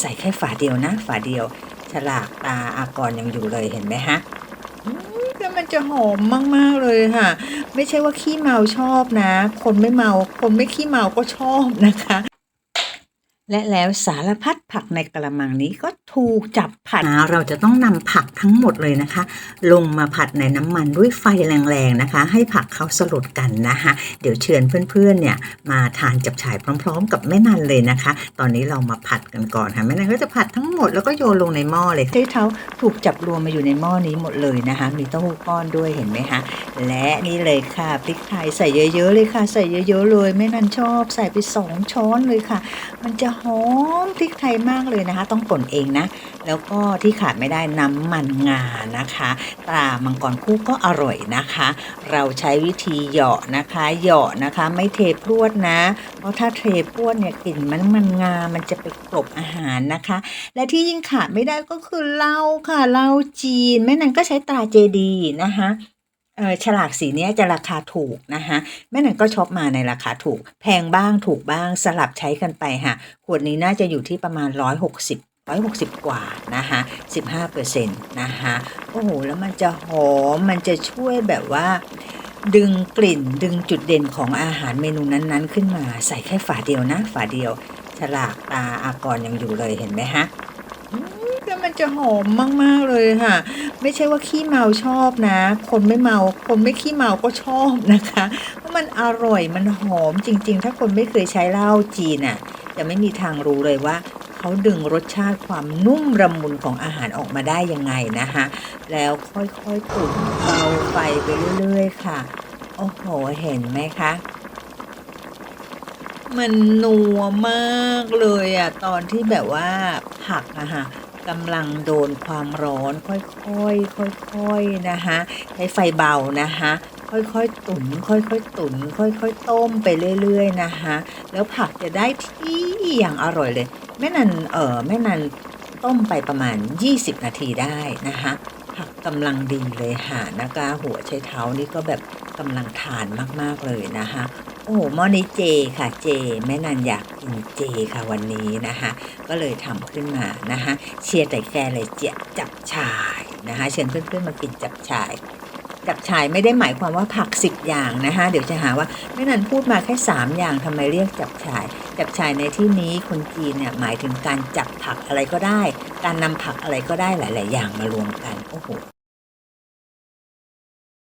ใส่แค่ฝาเดียวนะ ฝาเดียว ฉลากตาอากรยังอยู่เลยเห็นไหมฮะแล้วมันจะหอมมาก ๆ เลยค่ะ ไม่ใช่ว่าขี้เมาชอบนะ คนไม่เมา คนไม่ขี้เมาก็ชอบนะคะ และแล้วสารพัดผักในกระมังนี้ก็ ถูกจับผัดนะเราจะต้องนำผักทั้งหมดเลยนะคะ ลงมาผัดในน้ำมันด้วยไฟแรงๆนะคะ ให้ผักเขาสลดกันนะคะ เดี๋ยวเชิญเพื่อนๆเนี่ยมาทานจับฉ่ายพร้อม ๆ กับแม่นันเลยนะคะ ตอนนี้เรามาผัดกันก่อนค่ะแม่นันก็จะผัดทั้งหมดแล้วก็โยนลงในหม้อเลยที่เท้าถูกจับรวมมาอยู่ในหม้อนี้หมดเลยนะคะ มีเต้าหู้ก้อนด้วยเห็นไหมคะและนี่เลยค่ะพริกไทยใส่เยอะๆเลยค่ะ ใส่เยอะๆเลยแม่นันชอบใส่ไปสองช้อนเลยค่ะ มันจะหอมพริกไทยมากเลยนะคะ ต้องป่นเองนะแล้วก็ที่ขาดไม่ได้น้ำมันงานะคะ ตรามังกรคู่ก็อร่อยนะคะ เราใช้วิธีเหยาะนะคะเหยาะนะคะ ไม่เทพรวดนะ เพราะถ้าเทพรวดเนี่ยกลิ่นมันมันงา มันจะไปกลบอาหารนะคะ และที่ยิ่งขาดไม่ได้ก็คือเหล้าค่ะเหล้าจีนแม่นันก็ใช้ตราเจดีนะคะเออฉลากสีนี้จะราคาถูกนะคะแม่นันก็ช็อปมาในราคาถูก แพงบ้างถูกบ้างสลับใช้กันไปค่ะขวดนี้น่าจะอยู่ที่ประมาณ 160 160 กว่านะคะ15เปอร์เซ็นต์นะคะโอ้โหแล้วมันจะหอมมันจะช่วยแบบว่าดึงกลิ่นดึงจุดเด่นของอาหารเมนูนั้นๆ ขึ้นมาใส่แค่ฝาเดียวนะฝาเดียว ฉลากตาอากรยังอยู่เลยเห็นไหมฮะแล้วมันจะหอมมาก ๆ เลยค่ะ ไม่ใช่ว่าขี้เมาชอบนะ คนไม่เมา คนไม่ขี้เมาก็ชอบนะคะเพราะมันอร่อยมันหอมจริง ๆ ถ้าคนไม่เคยใช้เหล้าจีนอะจะไม่มีทางรู้เลยว่า เขาดึงรสชาติความนุ่มระมุนของอาหารออกมาได้ยังไงนะคะแล้วค่อยๆตุ๋นเบาไฟไปเรื่อยๆค่ะ โอ้โห เห็นไหมคะมันนัวมากเลยอะตอนที่แบบว่าผักอะค่ะกำลังโดนความร้อนค่อยๆค่อยๆนะคะใช้ไฟเบานะคะ ค่อยๆ ตุ๋นค่อยๆ ตุ๋นค่อยๆ ต้มไปเรื่อยๆนะคะแล้วผักจะได้ที่อย่างอร่อยเลยแม่นันเออแม่นันต้มไปประมาณ 20 นาทีได้นะคะผักกำลังดีเลยค่ะนะคะหัวไชเท้านี่ก็แบบกำลังทานมากๆเลยนะคะโอ้โหหม้อนี้เจค่ะเจ แม่นันอยากกินเจค่ะวันนี้นะคะ ก็เลยทำขึ้นมานะคะเชียร์แต่แกเลยเจียจับฉ่ายนะคะเชิญเพื่อนๆมากินจับฉ่าย จับฉายไม่ได้หมายความว่าผักสิบอย่างนะคะ เดี๋ยวจะหาว่าแม่นันพูดมาแค่สามอย่างทำไมเรียกจับฉาย จับฉายในที่นี้คนจีนเนี่ยหมายถึงการจับผักอะไรก็ได้ การนำผักอะไรก็ได้หลาย ๆ อย่างมารวมกันโอ้โห